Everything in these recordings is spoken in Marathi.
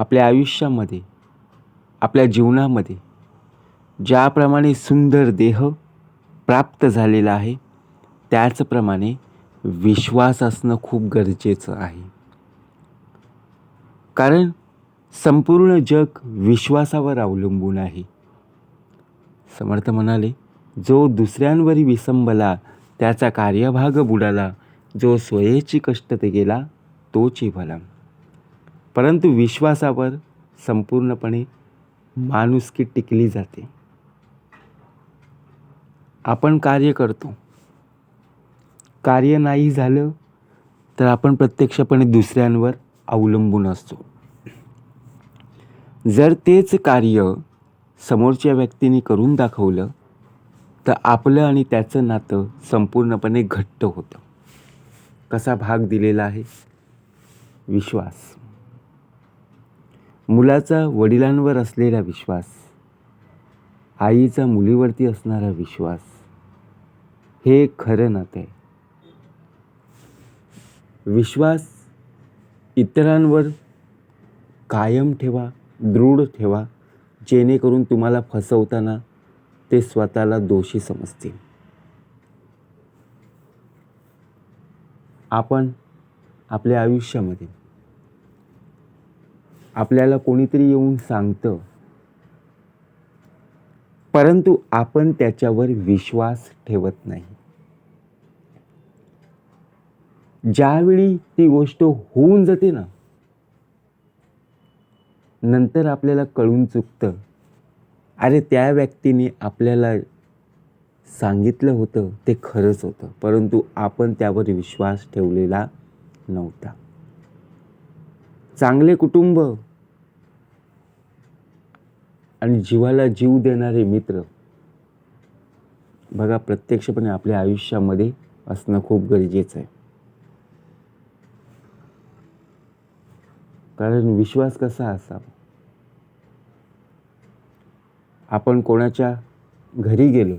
आपल्या आयुष्यामध्ये आपल्या जीवनामध्ये ज्याप्रमाणे सुंदर देह प्राप्त झालेला आहे त्याचप्रमाणे विश्वास असणं खूप गरजेचं आहे. कारण संपूर्ण जग विश्वासावर अवलंबून आहे. समर्थ म्हणाले जो दुसऱ्यांवर विसंबला त्याचा कार्यभाग बुडाला जो स्वयेची कष्ट ते गेला तोची भला परंतु विश्वासावर संपूर्णपणे माणुसकी टिकली जाते. आपण कार्य करतो. कार्य नाही झालं तर आपण प्रत्यक्षपणे दुसऱ्यांवर अवलंबून असतो. जर तेच कार्य समोरच्या व्यक्तीने करून दाखवलं तर आपलं आणि त्याचं नातं संपूर्णपणे घट्ट होतं. कसा भाग दिलेला आहे? विश्वास. मुलाचा वडिलांवर असलेला विश्वास आईचा मुलीवरती असणारा विश्वास हे खरं नातं आहे. विश्वास इतरांवर कायम ठेवा दृढ ठेवा जेणेकरून तुम्हाला फसवताना ते स्वतःला दोषी समजतील. आपण आपल्या आयुष्यामध्ये आपल्याला कोणीतरी येऊन सांगतं. परंतु आपण त्याच्यावर विश्वास ठेवत नाही. ज्यावेळी ती गोष्ट होऊन जाते ना नंतर आपल्याला कळून चुकतं. अरे त्या व्यक्तीने आपल्याला सांगितलं होतं ते खरंच होतं. परंतु आपण त्यावर विश्वास ठेवलेला नव्हता. चांगले कुटुंब आणि जीवाला जीव देणारे मित्र बघा प्रत्यक्षपणे आपल्या आयुष्यामध्ये असणं खूप गरजेचं आहे. कारण विश्वास कसा असावा? आपण कोणाच्या घरी गेलो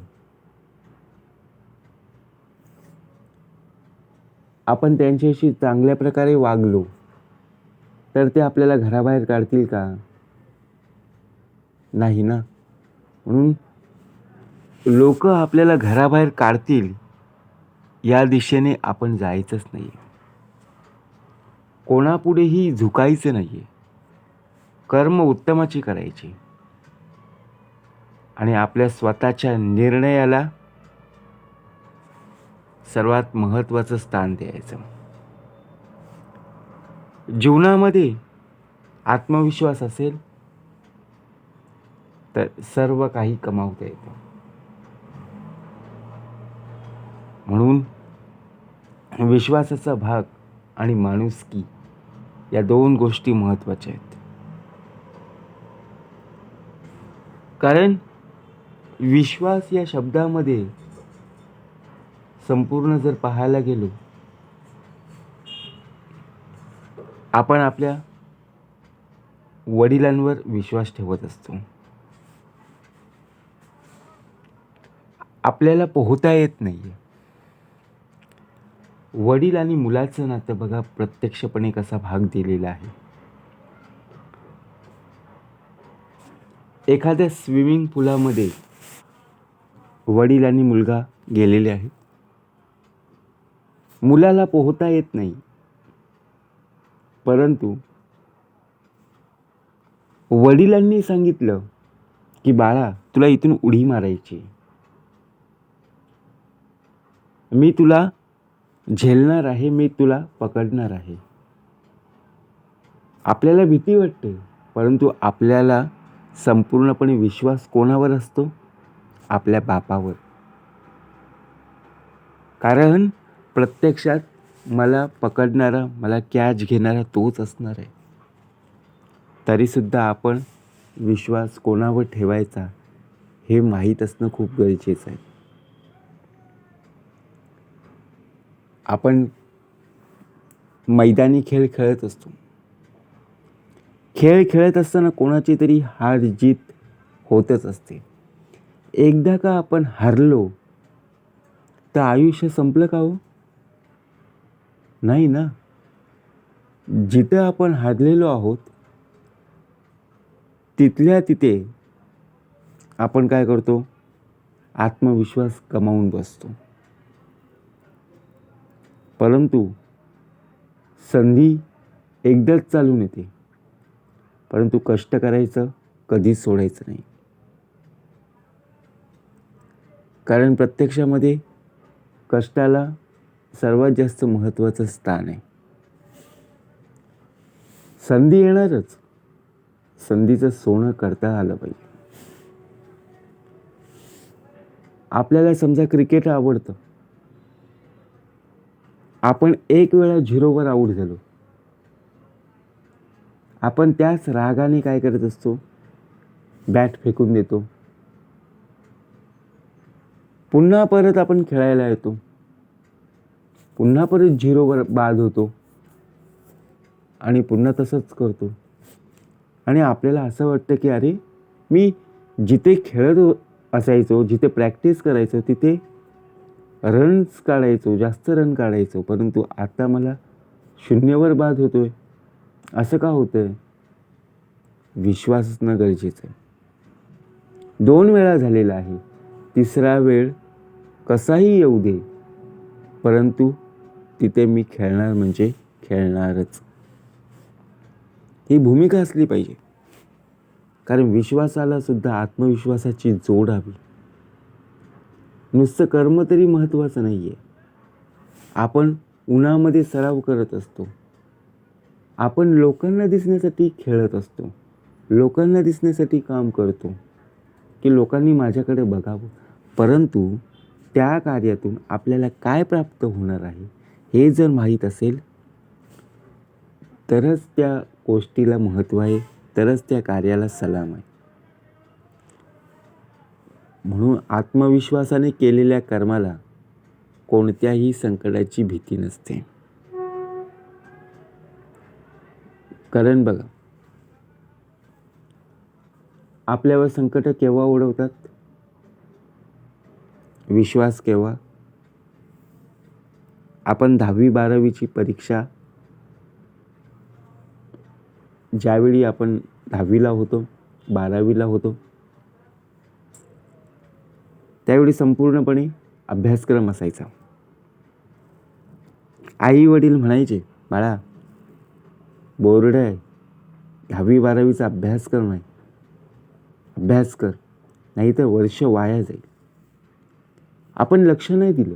आपण त्यांच्याशी चांगल्या प्रकारे वागलो तर ते आपल्याला घराबाहेर काढतील का? नाही ना. म्हणून लोक आपल्याला घराबाहेर काढतील या दिशेने आपण जायचंच नाही कोणापुढेही झुकायचं नाही आहे कर्म उत्तमाची करायची. आणि आपल्या स्वतःच्या निर्णयाला सर्वात महत्त्वाचं स्थान द्यायचं. जीवनामध्ये आत्मविश्वास असेल तर सर्व काही कमावता येतं. म्हणून विश्वासाचा भाग आणि माणुसकी या दोन गोष्टी महत्त्वाच्या आहेत. कारण विश्वास या शब्दामध्ये संपूर्ण जर पाहायला गेलो आपण आपल्या वडिलांवर विश्वास ठेवत असतो. आपल्याला पोहता येत नाही वडील आणि मुलाचं नातं बघा प्रत्यक्षपणे कसा भाग दिलेला आहे. एखाद्या स्विमिंग पुलामध्ये वडील आणि मुलगा गेलेले आहेत. मुलाला पोहता येत नाही. परंतु वडिलांनी सांगितलं की बाळा तुला इथून उडी मारायची मी तुला झेलणार आहे मी तुला पकडणार आहे. आपल्याला भीती वाटते परंतु आपल्याला संपूर्णपणे विश्वास कोणावर असतो? आपल्या बापावर. कारण प्रत्यक्षात मला पकडणारा मला कॅच घेणारा तोच असणार आहे. तरीसुद्धा आपण विश्वास कोणावर ठेवायचा हे माहीत असणं खूप गरजेचं आहे. आपण मैदानी खेळ खेळत असतो. खेळ खेळत असताना कोणाची तरी हार जीत होतच असते. एकदा का आपण हरलो तर आयुष्य संपलं का हो? नाही ना. जिथं आपण हरलेलो आहोत तिथल्या तिथे आपण काय करतो? आत्मविश्वास कमावून बसतो. परंतु संधी एकदाच चालून येते. परंतु कष्ट करायचं कधीच सोडायचं नाही. कारण प्रत्यक्षामध्ये कष्टाला सर्वात जास्त महत्त्वाचं स्थान आहे. संधी येणारच. संधीचं सोनं करता आलं पाहिजे. आपल्याला समजा क्रिकेट आवडतं. आपण एक वेळा झिरोवर आऊट झालो. आपण त्याच रागाने काय करत असतो? बॅट फेकून देतो. पुन्हा परत आपण खेळायला येतो. पुन्हा परत झिरोवर बाद होतो. आणि पुन्हा तसंच करतो. आणि आपल्याला असं वाटतं की अरे मी जिथे खेळत असायचो जिथे प्रॅक्टिस करायचो तिथे रन्स काढायचो जास्त रन काढायचो परंतु आता मला शून्यवर बाद होतोय. असं का होतं आहे विश्वास असणं गरजेचं आहे. दोन वेळा झालेला आहे. तिसरा वेळ कसाही येऊ दे परंतु तिथे मी खेळणार म्हणजे खेळणारच. ही भूमिका असली पाहिजे. कारण विश्वासाला सुद्धा आत्मविश्वासाची जोड हवी. नुसतं कर्म तरी महत्त्वाचं नाही आहे आपण उन्हामध्ये सराव करत असतो. आपण लोकांना दिसण्यासाठी खेळत असतो. लोकांना दिसण्यासाठी काम करतो. की लोकांनी माझ्याकडे बघावं. परंतु त्या कार्यातून आपल्याला काय प्राप्त होणार आहे हे जर माहीत असेल तरच त्या गोष्टीला महत्त्व आहे तरच त्या कार्याला सलाम आहे. म्हणून आत्मविश्वासाने केलेल्या कर्माला कोणत्याही संकटाची भीती नसते. कारण बघा आपल्यावर संकट केव्हा ओढवतात? विश्वास केव्हा? आपण दहावी बारावीची परीक्षा ज्यावेळी आपण दहावीला होतो बारावीला होतो त्यावेळी संपूर्णपणे अभ्यासक्रम असायचा. आई वडील म्हणायचे बाळा बोर्ड आहे. दहावी बारावीचा अभ्यासक्रम आहे. अभ्यास कर नाही तर वर्ष वाया जाईल. आपण लक्ष नाही दिलं.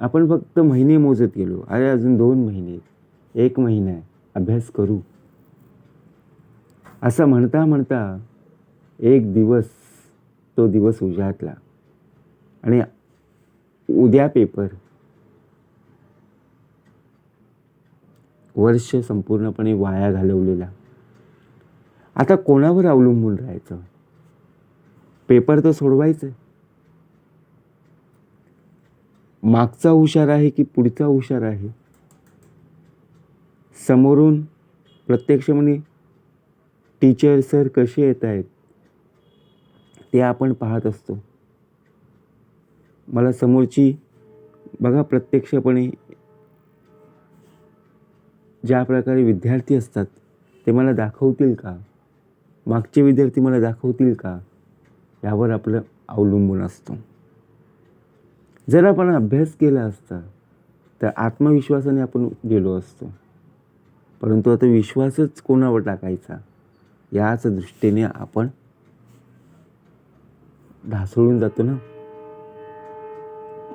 आपण फक्त महिने मोजत गेलो. अरे अजून दोन महिने. एक महिना आहे. अभ्यास करू. असं म्हणता म्हणता एक दिवस तो दिवस उजाटला. आणि उद्या पेपर. वर्ष संपूर्णपणे वाया घालवलेला. आता कोणावर अवलंबून राहायचं? पेपर तर सोडवायचं. मागचा हुशार आहे की पुढचा हुशार आहे? समोरून प्रत्यक्ष म्हणे टीचर सर कसे येत आहेत ते आपण पाहत असतो. मला समोरची बघा प्रत्यक्षपणे. ज्या प्रकारे विद्यार्थी असतात ते मला दाखवतील का? मागचे विद्यार्थी मला दाखवतील का? यावर आपलं अवलंबून असतो. जर आपण अभ्यास केला असता तर आत्मविश्वासाने आपण गेलो असतो. परंतु आता विश्वासच कोणावर टाकायचा? याच दृष्टीने आपण ढासळून जातो ना?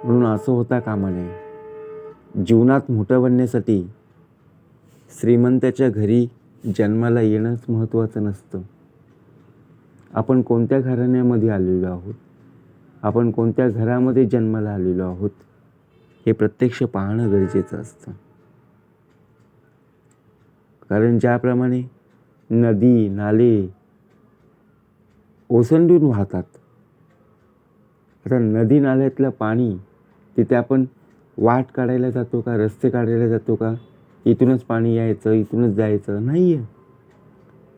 म्हणून असं होता कामा नये जीवनात मोठं बनण्यासाठी श्रीमंताच्या घरी जन्माला येणंच महत्त्वाचं नसतं. आपण कोणत्या घराण्यामध्ये आलेलो आहोत? आपण कोणत्या घरामध्ये जन्माला आलेलो आहोत? हे प्रत्यक्ष पाहणं गरजेचं असतं. कारण ज्याप्रमाणे नदी नाले ओसंडून वाहतात आता नदी नाल्यातलं पाणी तिथे आपण वाट काढायला जातो का रस्ते काढायला जातो का? इथूनच पाणी यायचं इथूनच जायचं नाही आहे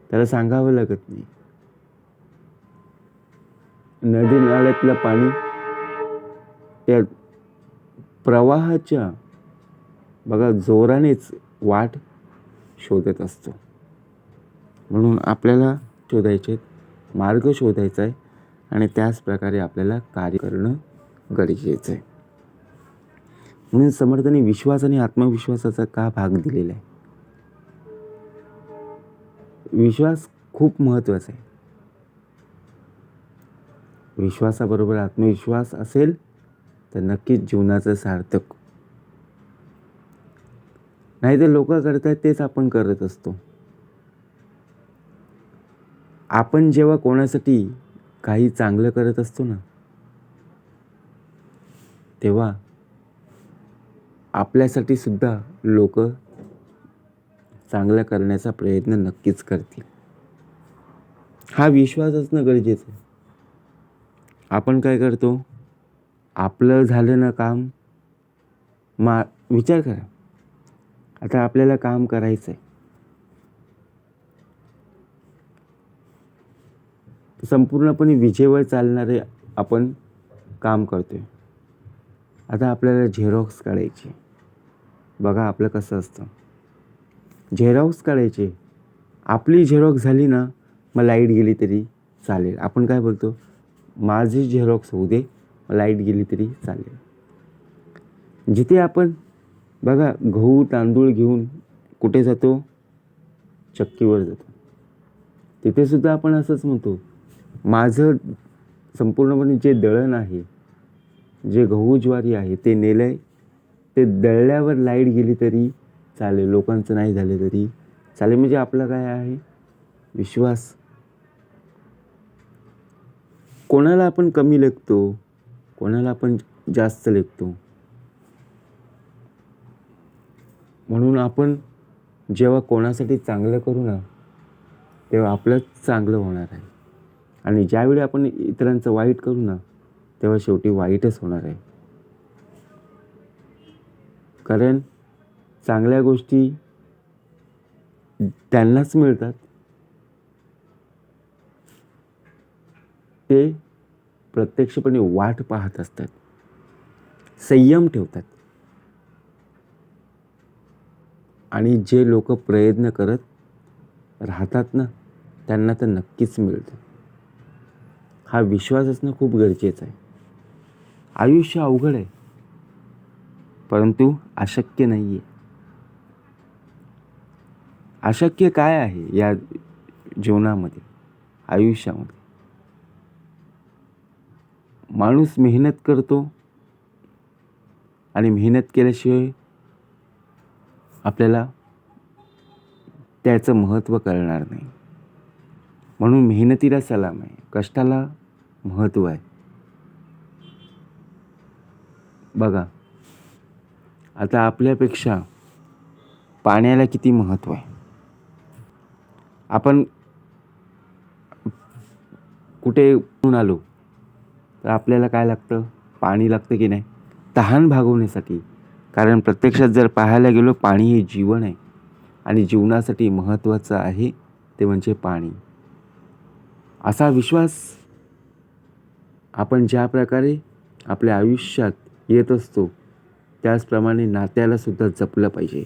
त्याला सांगावं लागत नाही. नदी नाल्यातलं पाणी त्या प्रवाहाच्या बघा जोरानेच वाट शोधत असतो. म्हणून आपल्याला शोधायचे मार्ग शोधायचा आहे. आणि त्याच प्रकारे आपल्याला कार्य करणं गरजेचं आहे. म्हणून समर्थाने विश्वास आणि आत्मविश्वासाचा का भाग दिलेला आहे? विश्वास खूप महत्त्वाचा आहे. विश्वासाबरोबर आत्मविश्वास असेल तर नक्कीच जीवनाचं सार्थक. नाही तर लोक करतात तेच आपण करत असतो. आपण जेव्हा कोणासाठी काही चांगलं करत असतो ना तेव्हा आपल्यासाठी सुद्धा लोक चांगलं करण्याचा प्रयत्न नक्कीच करतील. हा विश्वास असणं गरजेचं आहे. आपण काय करतो? आपलं झालं ना काम मा विचार करा. आता आपल्याला काम करायचं आहे संपूर्णपणे विजेवर चालणारे आपण काम करतो आहे आता आपल्याला झेरॉक्स काढायची बघा आपलं कसं असतं. झेरॉक्स काढायचे. आपली झेरॉक्स झाली ना मग लाइट गेली तरी चालेल. आपण काय बोलतो? माझी झेरॉक्स होऊ दे लाइट गेली तरी चालेल. जिथे आपण बघा गहू तांदूळ घेऊन कुठे जातो? चक्कीवर जातो. तिथेसुद्धा आपण असंच म्हणतो. माझं संपूर्णपणे जे दळण आहे जे गहू ज्वारी आहे ते नेलं आहे ते दळल्यावर लाइट गेली तरी चालेल लोकांचं नाही झालं तरी चालेल. म्हणजे आपलं काय आहे? विश्वास. कोणाला आपण कमी लेखतो? कोणाला आपण जास्त लेखतो? म्हणून आपण जेव्हा कोणासाठी चांगलं करू ना तेव्हा आपलंच चांगलं होणार आहे. आणि ज्यावेळी आपण इतरांचं वाईट करू ना तेव्हा शेवटी वाईटच होणार आहे. कारण चांगल्या गोष्टी त्यांनाच मिळतात. ते प्रत्यक्षपणे वाट पाहत असतात. संयम ठेवतात. आणि जे लोक प्रयत्न करत राहतात ना त्यांना तर नक्कीच मिळतं. हा विश्वास असणं खूप गरजेचं आहे. आयुष्य अवघड आहे. परंतु अशक्य नाही आहे अशक्य काय आहे या जीवनामध्ये? आयुष्यामध्ये. माणूस मेहनत करतो आणि मेहनत केल्याशिवाय आपल्याला त्याचं महत्त्व कळणार नाही. म्हणून मेहनतीला सलाम आहे. कष्टाला महत्त्व आहे. बघा आता आपल्यापेक्षा पाण्याला किती महत्त्व आहे? आपण कुठे आलो तर आपल्याला काय लागतं? पाणी लागतं की नाही? तहान भागवण्यासाठी. कारण प्रत्यक्षात जर पाहायला गेलो पाणी हे जीवन आहे. आणि जीवनासाठी महत्त्वाचं आहे ते म्हणजे पाणी. असा विश्वास आपण ज्या प्रकारे आपल्या आयुष्यात येत असतो त्याचप्रमाणे नात्याला सुद्धा जपलं पाहिजे.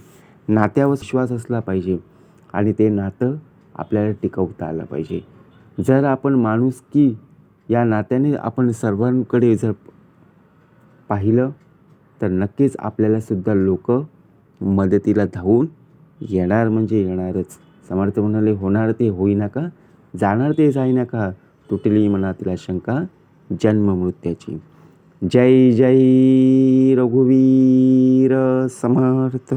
नात्यावर विश्वास असला पाहिजे आणि ते नातं आपल्याला टिकवता आलं पाहिजे. जर आपण माणुसकी या नात्याने आपण सर्वांकडे जर पाहिलं तर नक्कीच आपल्याला सुद्धा लोक मदतीला धावून येणार म्हणजे येणारच. समर्थ म्हणाले होणार ते होईना का? जाणार ते जाईना का? तुटली मनातील शंका जन्म मृत्याची जय जय रघुवीर समर्थ.